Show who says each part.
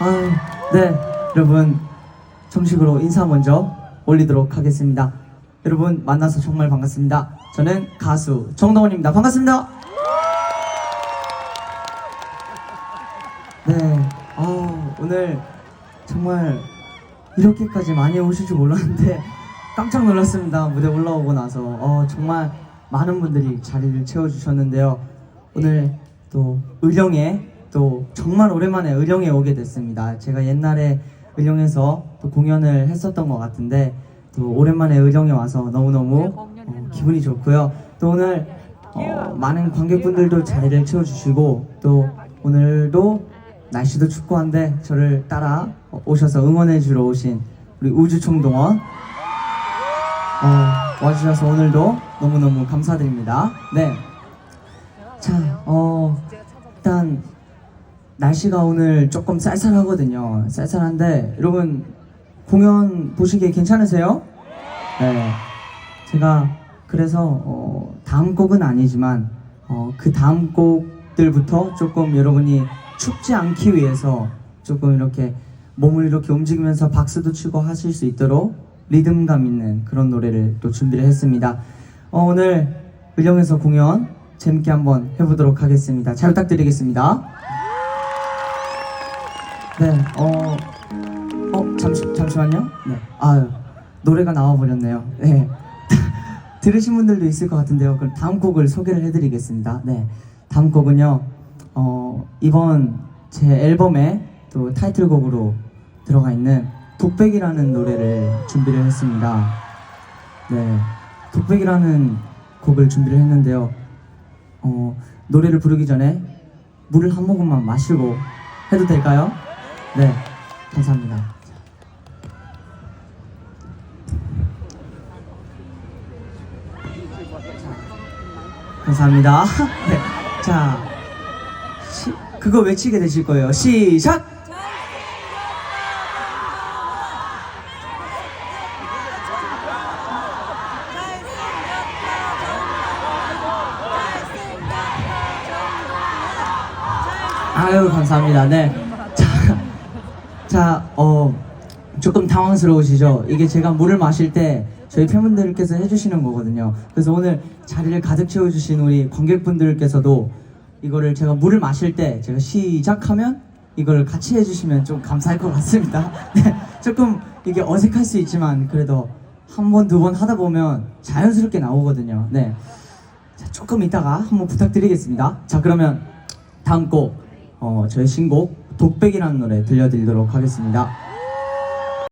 Speaker 1: 아유, 네, 여러분 정식으로 인사 먼저 올리도록 하겠습니다. 여러분 만나서 정말 반갑습니다. 저는 가수 정동원입니다. 반갑습니다. 네, 아, 오늘 정말 이렇게까지 많이 오실 줄 몰랐는데 깜짝 놀랐습니다. 무대 올라오고 나서 어, 정말 많은 분들이 자리를 채워주셨는데요. 오늘 또 의령에 또 정말 오랜만에 의령에 오게 됐습니다. 제가 옛날에 의령에서 또 공연을 했었던 것 같은데 또 오랜만에 의령에 와서 너무너무 어, 기분이 좋고요. 또 오늘 어, 많은 관객분들도 자리를 채워주시고 또 오늘도 날씨도 춥고 한데 저를 따라 오셔서 응원해 주러 오신 우리 우주총동원 어, 와주셔서 오늘도 너무너무 감사드립니다. 네. 자, 어, 날씨가 오늘 조금 쌀쌀하거든요. 쌀쌀한데 여러분 공연 보시기에 괜찮으세요? 네. 제가 그래서 어, 다음 곡은 아니지만 어, 그 다음 곡들부터 조금 여러분이 춥지 않기 위해서 조금 이렇게 몸을 이렇게 움직이면서 박수도 치고 하실 수 있도록 리듬감 있는 그런 노래를 또 준비를 했습니다. 어, 오늘 의령에서 공연 재밌게 한번 해보도록 하겠습니다. 잘 부탁드리겠습니다. 네, 어, 어, 잠시, 잠시만요. 네, 아유, 노래가 나와버렸네요. 네. 들으신 분들도 있을 것 같은데요. 그럼 다음 곡을 소개를 해드리겠습니다. 네, 다음 곡은요. 어, 이번 제 앨범의 또 타이틀곡으로 들어가 있는 독백이라는 노래를 준비를 했습니다. 네, 독백이라는 곡을 준비를 했는데요. 어, 노래를 부르기 전에 물을 한 모금만 마시고 해도 될까요? 네, 감사합니다. 감사합니다. 네, 자, 시, 그거 외치게 되실 거예요. 시작! 아유, 감사합니다. 네. 자, 자, 어, 조금 당황스러우시죠? 이게 제가 물을 마실 때 저희 팬분들께서 해주시는 거거든요. 그래서 오늘 자리를 가득 채워주신 우리 관객분들께서도 이거를 제가 물을 마실 때 제가 시작하면 이걸 같이 해주시면 좀 감사할 것 같습니다. 네, 조금 이게 어색할 수 있지만 그래도 한 번, 두 번 하다 보면 자연스럽게 나오거든요. 네. 자, 조금 이따가 한번 부탁드리겠습니다. 자, 그러면 다음 곡, 어, 저의 신곡 독백이라는 노래 들려드리도록 하겠습니다.